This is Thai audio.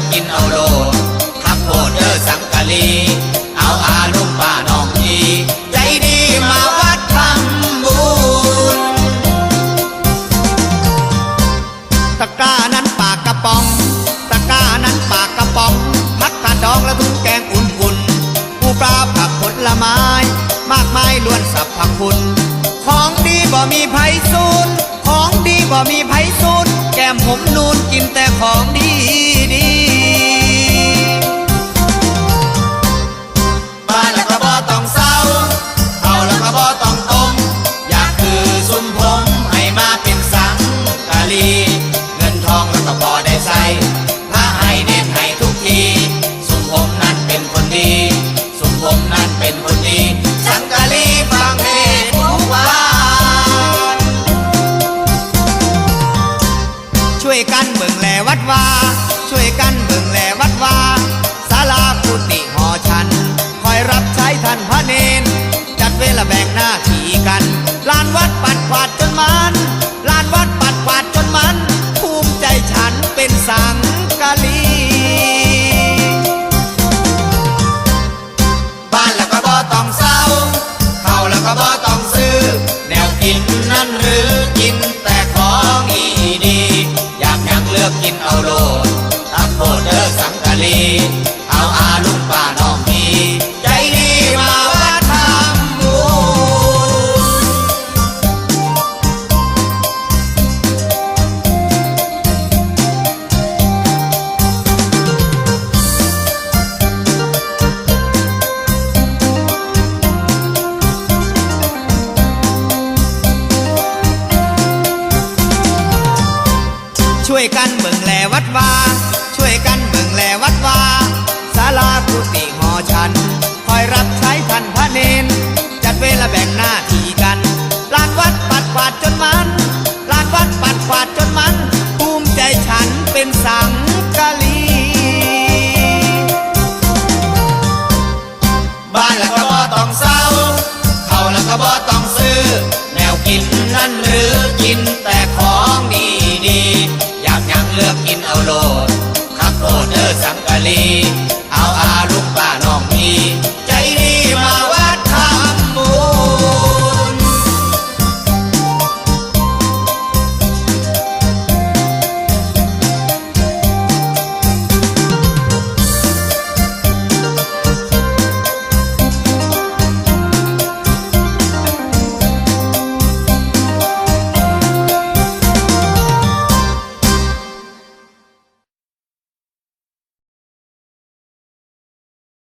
กกินเอาโลนพักโพดเดอสังกะลี เอาอาลุงป้าน้องดีใจดีมาวัดทำบุญตะกร้านั้นปากกระป๋อง ตะกร้านั้นปากกระป๋อง พักกระดองและทุงแกงอุ่นๆปูปลาผักผลไม้ มากมายล้วนสรรพคุณของดีบ่มีไผสูนของดีบ่มีไผสูนแก้มผมนูนกินแต่ของดี วา ช่วยกันเบิ่งแลวัดวาศาลากุฏิหอฉัน คอยรับใช้ท่านพระเนน จัดเวลาแบ่งหน้าที่กัน ลานวัดปัดกวาดจนมันลานวัดปัดกวาดจนมัน ภูมิใจฉันเป็นสังกะลี อกกินเอาโลด วยกันเบิ่งแลวัดวา ช่วยกันเบิ่งแลวัดวาศาลากุฏิหอฉัน คอยรับใช้ท่านพระเนน จัดเวลาแบ่งหน้าที่กันลานวัดปัดกวาดจนมันลานวัดปัดกวาดจนมัน ภูมิใจฉันเป็นสังกะลี บ้านล้วก็บ่ต้องเศร้า เข้าล้วก็บ่ต้องซื้อ แนวกินนั่นหรือ โทษ ขับโรษเด้อสังกะลี เอาอาร